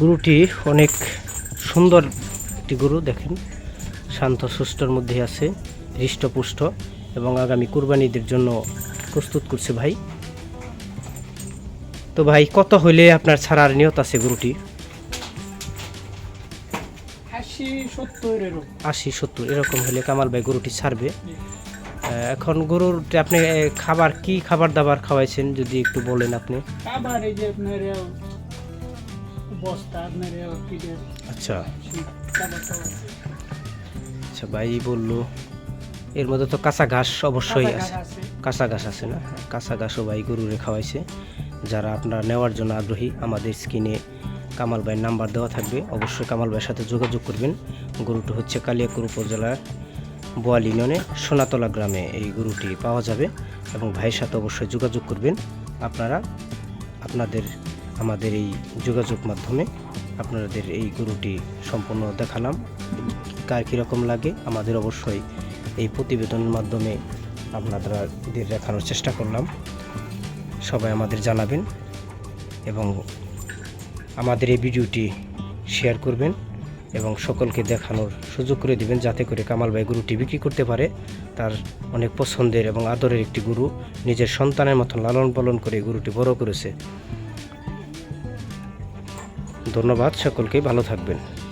গরুটি অনেক সুন্দর একটি গরু দেখেন। শান্ত সুষ্ঠর মধ্যে আছে হৃষ্টপুষ্ট এবং আগামী কুরবানিদের জন্য প্রস্তুত করছে ভাই। তো ভাই কত হইলে আপনার ছাড়ার নিয়ত আছে গরুটি? আশি সত্তর এরকম। হলে কামাল ভাই গরুটি ছাড়বে। এখন গরুর আপনি খাবার কি খাবার দাবার খাওয়াইছেন যদি একটু বলেন আপনি? আবার এই যে আপনার এ বস্তা আপনার আচ্ছা। আচ্ছা ভাই বলল এর মধ্যে তো কাঁচা ঘাস অবশ্যই আছে। আছে। কাঁচা ঘাস আছে না? কাঁচা ঘাসও ভাই গরুরে খাওয়াইছে। যারা আপনারা নেওয়ার জন্য আগ্রহী আমাদের স্ক্রিনে কামাল ভাইয়ের নাম্বার দেওয়া থাকবে। অবশ্যই কামাল ভাইয়ের সাথে যোগাযোগ করবেন। গরুটি হচ্ছে কালিয়াকুর উপজেলার বোয়াল ইউনিয়নে সোনাতলা গ্রামে এই গরুটি পাওয়া যাবে এবং ভাইয়ের সাথে অবশ্যই যোগাযোগ করবেন। আপনারা আপনাদের আমাদের এই যোগাযোগ মাধ্যমে আপনাদের এই গরুটি সম্পূর্ণ দেখালাম। কার কীরকম লাগে আমাদের অবশ্যই এই প্রতিবেদনের মাধ্যমে আপনাদের দেখানোর চেষ্টা করলাম। সবাই আমাদের জানাবেন এবং আমাদের এই ভিডিওটি শেয়ার করবেন এবং সকলকে দেখানোর সুযোগ করে দিবেন যাতে করে কামাল ভাই গরুটি বিক্রি করতে পারে। তার অনেক পছন্দের এবং আদরের একটি গরু, নিজের সন্তানের মতন লালন পালন করে গরুটি বড় করেছে। ধন্যবাদ সকলকে ভালো থাকবেন।